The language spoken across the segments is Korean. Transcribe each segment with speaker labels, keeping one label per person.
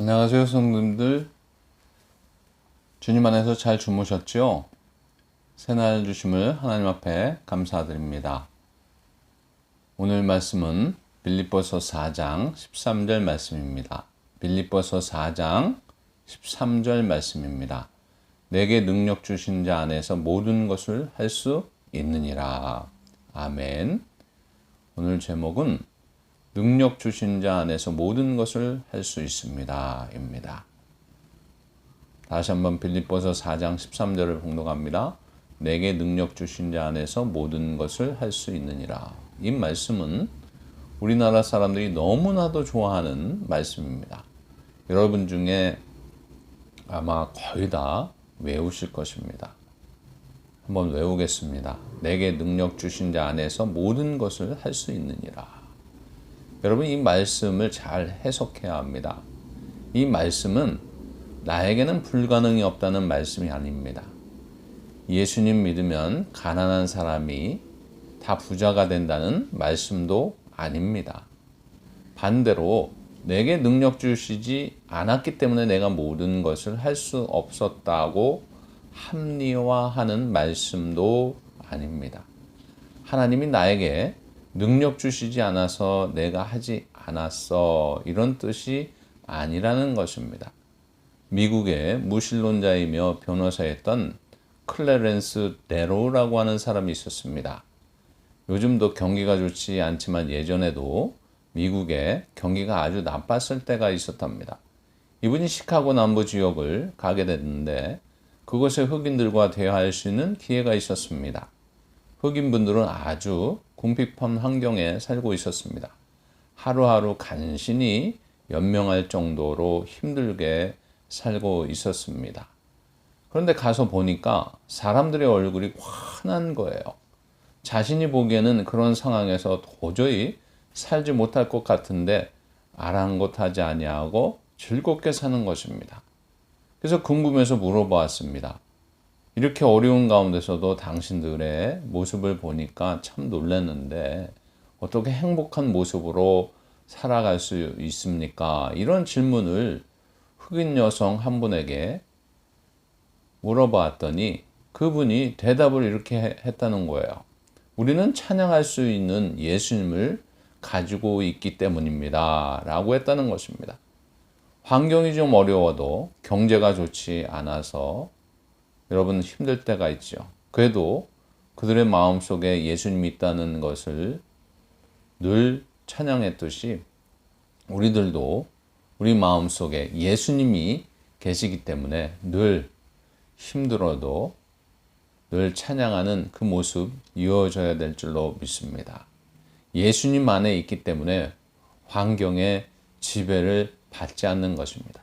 Speaker 1: 안녕하세요, 성도님들. 주님 안에서 잘 주무셨죠? 새날 주심을 하나님 앞에 감사드립니다. 오늘 말씀은 빌립보서 4장 13절 말씀입니다. 빌립보서 4장 13절 말씀입니다. 내게 능력 주신 자 안에서 모든 것을 할 수 있느니라. 아멘. 오늘 제목은 능력 주신 자 안에서 모든 것을 할 수 있습니다. 입니다. 다시 한번 빌립보서 4장 13절을 봉독합니다. 내게 능력 주신 자 안에서 모든 것을 할 수 있느니라. 이 말씀은 우리나라 사람들이 너무나도 좋아하는 말씀입니다. 여러분 중에 아마 거의 다 외우실 것입니다. 한번 외우겠습니다. 내게 능력 주신 자 안에서 모든 것을 할 수 있느니라. 여러분 이 말씀을 잘 해석해야 합니다. 이 말씀은 나에게는 불가능이 없다는 말씀이 아닙니다. 예수님 믿으면 가난한 사람이 다 부자가 된다는 말씀도 아닙니다. 반대로 내게 능력 주시지 않았기 때문에 내가 모든 것을 할 수 없었다고 합리화하는 말씀도 아닙니다. 하나님이 나에게 능력 주시지 않아서 내가 하지 않았어. 이런 뜻이 아니라는 것입니다. 미국의 무신론자이며 변호사였던 클레렌스 데로라고 하는 사람이 있었습니다. 요즘도 경기가 좋지 않지만 예전에도 미국에 경기가 아주 나빴을 때가 있었답니다. 이분이 시카고 남부 지역을 가게 됐는데 그곳의 흑인들과 대화할 수 있는 기회가 있었습니다. 흑인분들은 아주 궁핍한 환경에 살고 있었습니다. 하루하루 간신히 연명할 정도로 힘들게 살고 있었습니다. 그런데 가서 보니까 사람들의 얼굴이 환한 거예요. 자신이 보기에는 그런 상황에서 도저히 살지 못할 것 같은데 아랑곳하지 아니하고 즐겁게 사는 것입니다. 그래서 궁금해서 물어보았습니다. 이렇게 어려운 가운데서도 당신들의 모습을 보니까 참 놀랐는데 어떻게 행복한 모습으로 살아갈 수 있습니까? 이런 질문을 흑인 여성 한 분에게 물어봤더니 그분이 대답을 이렇게 했다는 거예요. 우리는 찬양할 수 있는 예수님을 가지고 있기 때문입니다. 라고 했다는 것입니다. 환경이 좀 어려워도 경제가 좋지 않아서 여러분 힘들 때가 있죠. 그래도 그들의 마음 속에 예수님이 있다는 것을 늘 찬양했듯이 우리들도 우리 마음 속에 예수님이 계시기 때문에 늘 힘들어도 늘 찬양하는 그 모습 이어져야 될 줄로 믿습니다. 예수님 안에 있기 때문에 환경의 지배를 받지 않는 것입니다.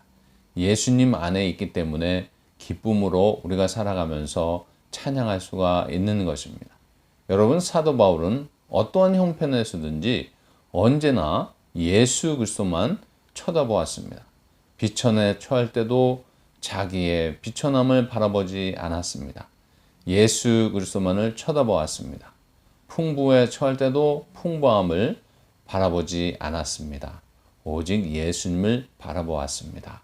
Speaker 1: 예수님 안에 있기 때문에 기쁨으로 우리가 살아가면서 찬양할 수가 있는 것입니다. 여러분 사도 바울은 어떠한 형편에서든지 언제나 예수 그리스도만 쳐다보았습니다. 비천에 처할 때도 자기의 비천함을 바라보지 않았습니다. 예수 그리스도만을 쳐다보았습니다. 풍부에 처할 때도 풍부함을 바라보지 않았습니다. 오직 예수님을 바라보았습니다.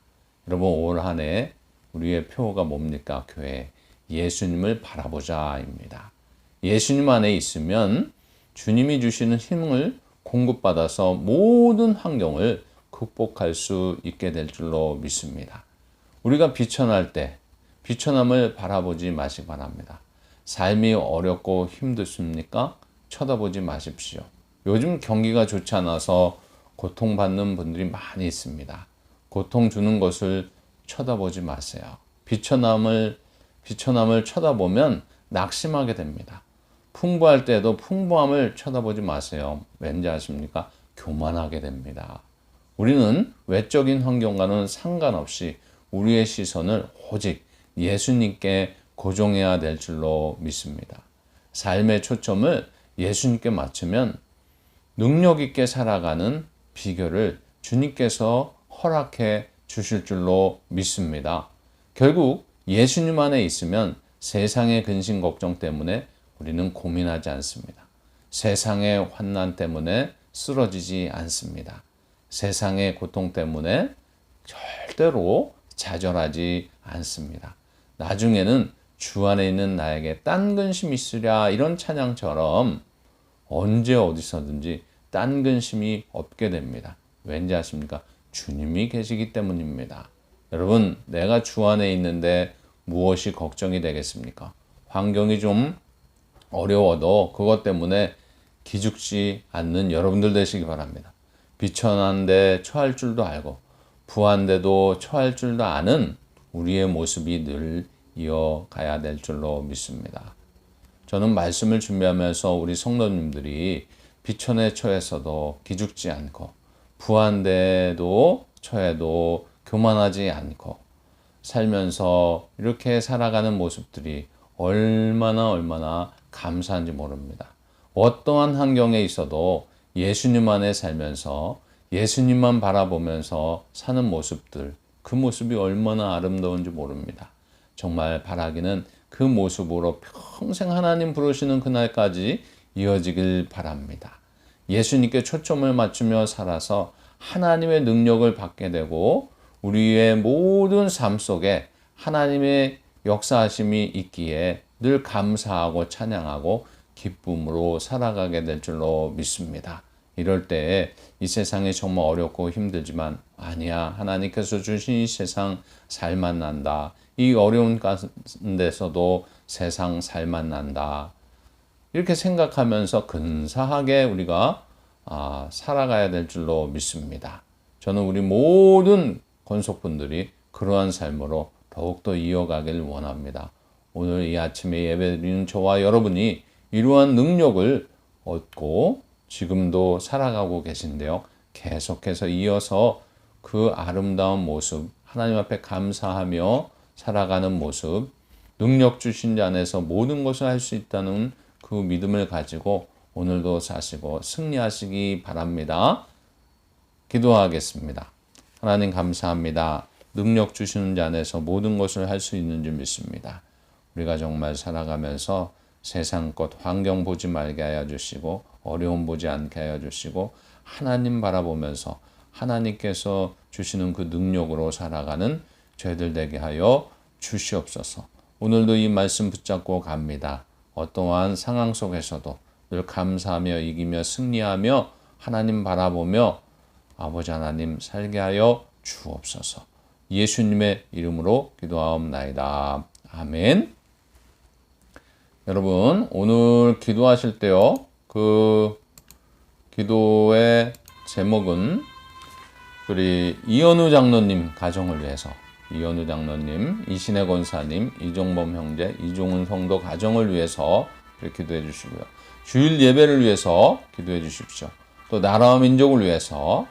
Speaker 1: 여러분 올 한해 우리의 표가 뭡니까? 교회. 예수님을 바라보자입니다. 예수님 안에 있으면 주님이 주시는 힘을 공급받아서 모든 환경을 극복할 수 있게 될 줄로 믿습니다. 우리가 비천할 때 비천함을 바라보지 마시 바랍니다. 삶이 어렵고 힘드십니까? 쳐다보지 마십시오. 요즘 경기가 좋지 않아서 고통받는 분들이 많이 있습니다. 고통 주는 것을 쳐다보지 마세요. 비천함을 비천함을 쳐다보면 낙심하게 됩니다. 풍부할 때도 풍부함을 쳐다보지 마세요. 왠지 아십니까? 교만하게 됩니다. 우리는 외적인 환경과는 상관없이 우리의 시선을 오직 예수님께 고정해야 될 줄로 믿습니다. 삶의 초점을 예수님께 맞추면 능력 있게 살아가는 비결을 주님께서 허락해 주실 줄로 믿습니다. 결국 예수님 안에 있으면 세상의 근심 걱정 때문에 우리는 고민하지 않습니다. 세상의 환난 때문에 쓰러지지 않습니다. 세상의 고통 때문에 절대로 좌절하지 않습니다. 나중에는 주 안에 있는 나에게 딴 근심이 있으랴 이런 찬양처럼 언제 어디서든지 딴 근심이 없게 됩니다. 왠지 아십니까? 주님이 계시기 때문입니다. 여러분, 내가 주 안에 있는데 무엇이 걱정이 되겠습니까? 환경이 좀 어려워도 그것 때문에 기죽지 않는 여러분들 되시기 바랍니다. 비천한데 처할 줄도 알고 부한데도 처할 줄도 아는 우리의 모습이 늘 이어가야 될 줄로 믿습니다. 저는 말씀을 준비하면서 우리 성도님들이 비천에 처해서도 기죽지 않고 부한데도 처해도 교만하지 않고 살면서 이렇게 살아가는 모습들이 얼마나 얼마나 감사한지 모릅니다. 어떠한 환경에 있어도 예수님 안에 살면서 예수님만 바라보면서 사는 모습들, 그 모습이 얼마나 아름다운지 모릅니다. 정말 바라기는 그 모습으로 평생 하나님 부르시는 그날까지 이어지길 바랍니다. 예수님께 초점을 맞추며 살아서 하나님의 능력을 받게 되고 우리의 모든 삶 속에 하나님의 역사하심이 있기에 늘 감사하고 찬양하고 기쁨으로 살아가게 될 줄로 믿습니다. 이럴 때 이 세상이 정말 어렵고 힘들지만 아니야 하나님께서 주신 이 세상 살만 난다. 이 어려운 가운데서도 세상 살만 난다. 이렇게 생각하면서 근사하게 우리가 아, 살아가야 될 줄로 믿습니다. 저는 우리 모든 권속분들이 그러한 삶으로 더욱더 이어가길 원합니다. 오늘 이 아침에 예배드리는 저와 여러분이 이러한 능력을 얻고 지금도 살아가고 계신데요. 계속해서 이어서 그 아름다운 모습, 하나님 앞에 감사하며 살아가는 모습, 능력 주신 자 안에서 모든 것을 할 수 있다는 그 믿음을 가지고 오늘도 사시고 승리하시기 바랍니다. 기도하겠습니다. 하나님 감사합니다. 능력 주시는 자 안에서 모든 것을 할 수 있는 줄 믿습니다. 우리가 정말 살아가면서 세상 것 환경 보지 말게 하여 주시고 어려움 보지 않게 하여 주시고 하나님 바라보면서 하나님께서 주시는 그 능력으로 살아가는 죄들 되게 하여 주시옵소서. 오늘도 이 말씀 붙잡고 갑니다. 어떠한 상황 속에서도 늘 감사하며 이기며 승리하며 하나님 바라보며 아버지 하나님 살게 하여 주옵소서. 예수님의 이름으로 기도하옵나이다. 아멘. 여러분, 오늘 기도하실 때요, 그 기도의 제목은 우리 이현우 장로님 가정을 위해서 이현우 장로님, 이신혜 권사님, 이종범 형제, 이종훈 성도 가정을 위해서 기도해 주시고요. 주일 예배를 위해서 기도해 주십시오. 또 나라와 민족을 위해서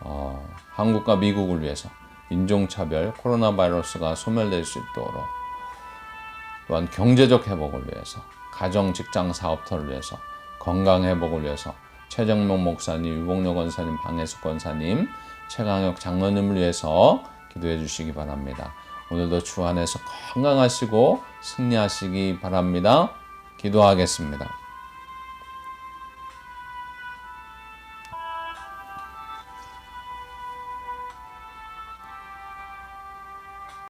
Speaker 1: 어, 한국과 미국을 위해서 인종차별, 코로나 바이러스가 소멸될 수 있도록 또한 경제적 회복을 위해서 가정, 직장, 사업터를 위해서 건강 회복을 위해서 최정명 목사님, 유봉려 권사님, 방혜숙 권사님, 최강혁 장로님을 위해서 기도해 주시기 바랍니다. 오늘도 주 안에서 건강하시고 승리하시기 바랍니다. 기도하겠습니다.